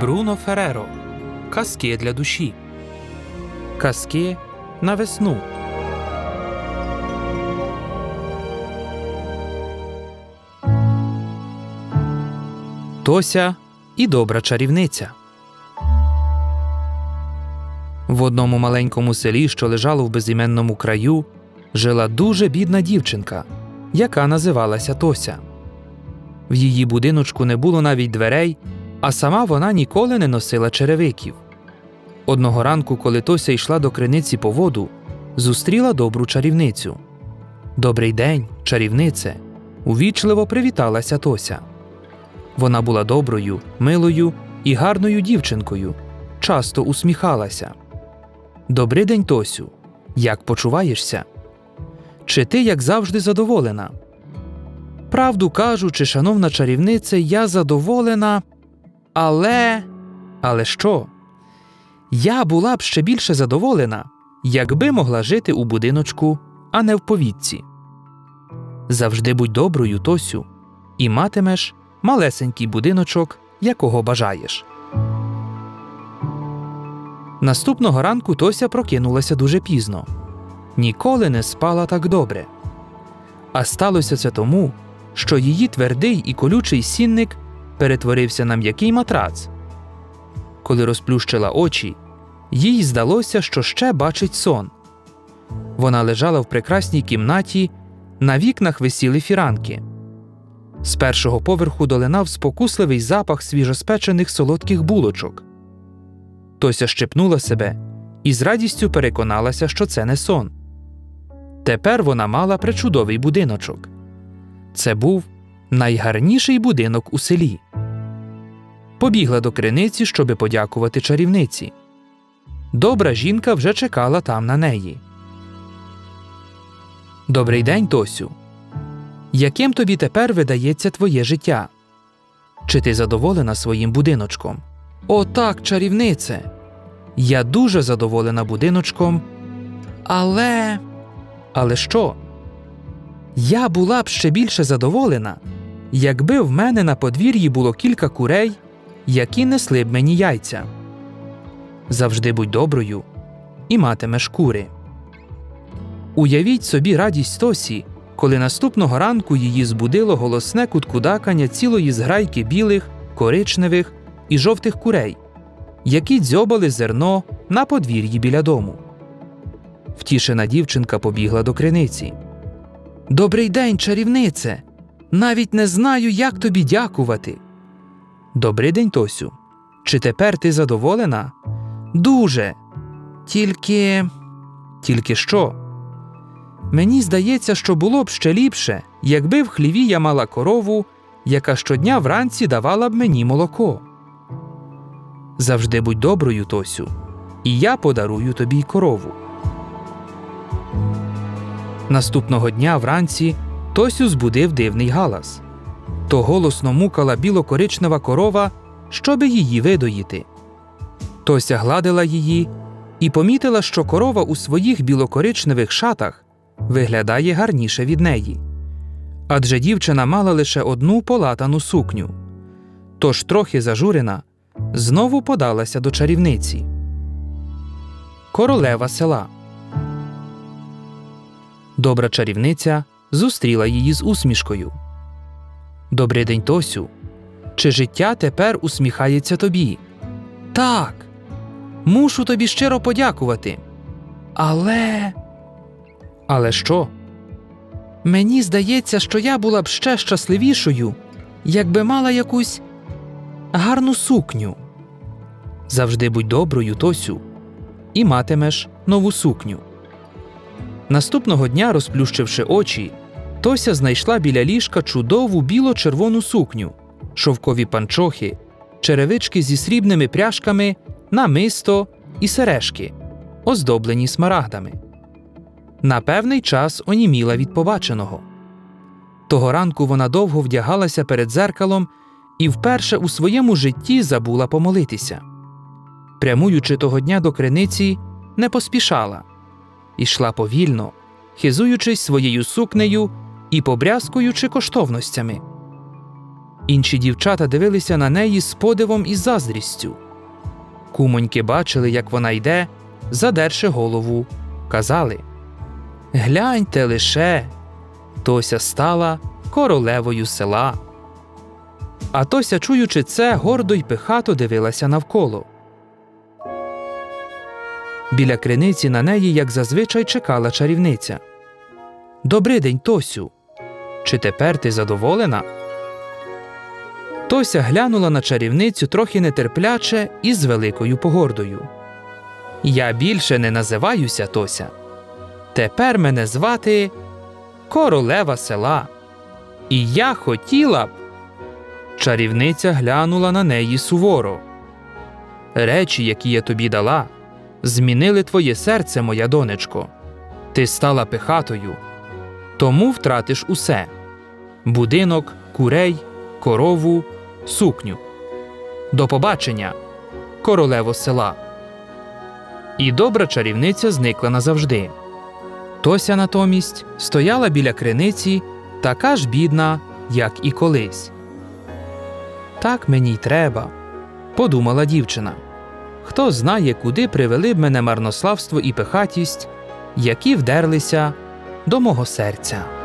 Бруно Фереро. Казки для душі. Казки на весну. Тося і добра чарівниця. В одному маленькому селі, що лежало в безіменному краю, жила дуже бідна дівчинка, яка називалася Тося. В її будиночку не було навіть дверей, а сама вона ніколи не носила черевиків. Одного ранку, коли Тося йшла до криниці по воду, зустріла добру чарівницю. Добрий день, чарівнице. Увічливо привіталася Тося. Вона була доброю, милою і гарною дівчинкою, часто усміхалася. Добрий день, Тосю. Як почуваєшся? Чи ти, як завжди, задоволена? Правду кажучи, шановна чарівнице, я задоволена, але. Але що? Я була б ще більше задоволена, якби могла жити у будиночку, а не в повітці. Завжди будь доброю, Тосю, і матимеш малесенький будиночок, якого бажаєш. Наступного ранку Тося прокинулася дуже пізно. Ніколи не спала так добре. А сталося це тому, що її твердий і колючий сінник перетворився на м'який матрац. Коли розплющила очі, їй здалося, що ще бачить сон. Вона лежала в прекрасній кімнаті, на вікнах висіли фіранки. З першого поверху долинав спокусливий запах свіжоспечених солодких булочок. Тося щепнула себе і з радістю переконалася, що це не сон. Тепер вона мала причудовий будиночок. Це був найгарніший будинок у селі. Побігла до криниці, щоби подякувати чарівниці. Добра жінка вже чекала там на неї. Добрий день, Тосю. Яким тобі тепер видається твоє життя? Чи ти задоволена своїм будиночком? О, так, чарівнице. Я дуже задоволена будиночком. Але. Але що? Я була б ще більше задоволена, якби в мене на подвір'ї було кілька курей, які несли б мені яйця. Завжди будь доброю і матимеш кури. Уявіть собі радість Тосі, коли наступного ранку її збудило голосне куткудакання цілої зграйки білих, коричневих і жовтих курей, які дзьобали зерно на подвір'ї біля дому. Втішена дівчинка побігла до криниці. Добрий день, чарівнице. Навіть не знаю, як тобі дякувати. Добрий день, Тосю. Чи тепер ти задоволена? Дуже. Тільки. Тільки що? Мені здається, що було б ще ліпше, якби в хліві я мала корову, яка щодня вранці давала б мені молоко. Завжди будь доброю, Тосю, і я подарую тобі корову. Наступного дня вранці Тосю збудив дивний галас. То голосно мукала білокоричнева корова, щоби її видоїти. Тося гладила її і помітила, що корова у своїх білокоричневих шатах виглядає гарніше від неї. Адже дівчина мала лише одну полатану сукню. Тож, трохи зажурена, знову подалася до чарівниці. Королева села. Добра чарівниця зустріла її з усмішкою. Добрий день, Тосю. Чи життя тепер усміхається тобі? Так. Мушу тобі щиро подякувати. Але. Але що? Мені здається, що я була б ще щасливішою, якби мала якусь гарну сукню. Завжди будь доброю, Тосю, і матимеш нову сукню. Наступного дня, розплющивши очі, Тося знайшла біля ліжка чудову біло-червону сукню, шовкові панчохи, черевички зі срібними пряжками, намисто і сережки, оздоблені смарагдами. На певний час оніміла від побаченого. Того ранку вона довго вдягалася перед зеркалом і вперше у своєму житті забула помолитися. Прямуючи того дня до криниці, не поспішала, ішла повільно, хизуючись своєю сукнею і побрязкуючи коштовностями. Інші дівчата дивилися на неї з подивом і заздрістю. Кумоньки бачили, як вона йде, задерши голову, казали Гляньте лише. Тося стала королевою села. А Тося, чуючи це, гордо й пихато дивилася навколо. Біля криниці на неї, як зазвичай, чекала чарівниця. Добрий день, Тосю. Чи тепер ти задоволена? Тося глянула на чарівницю трохи нетерпляче і з великою погордою. Я більше не називаюся Тося. Тепер мене звати королева села. І я хотіла б. Чарівниця глянула на неї суворо. Речі, які я тобі дала, змінили твоє серце, моя донечко. Ти стала пихатою, тому втратиш усе будинок, курей, корову, сукню. До побачення, королево села. І добра чарівниця зникла назавжди. Тося натомість стояла біля криниці, така ж бідна, як і колись. Так мені й треба, подумала дівчина. Хто знає, куди привели б мене марнославство і пихатість, які вдерлися до мого серця.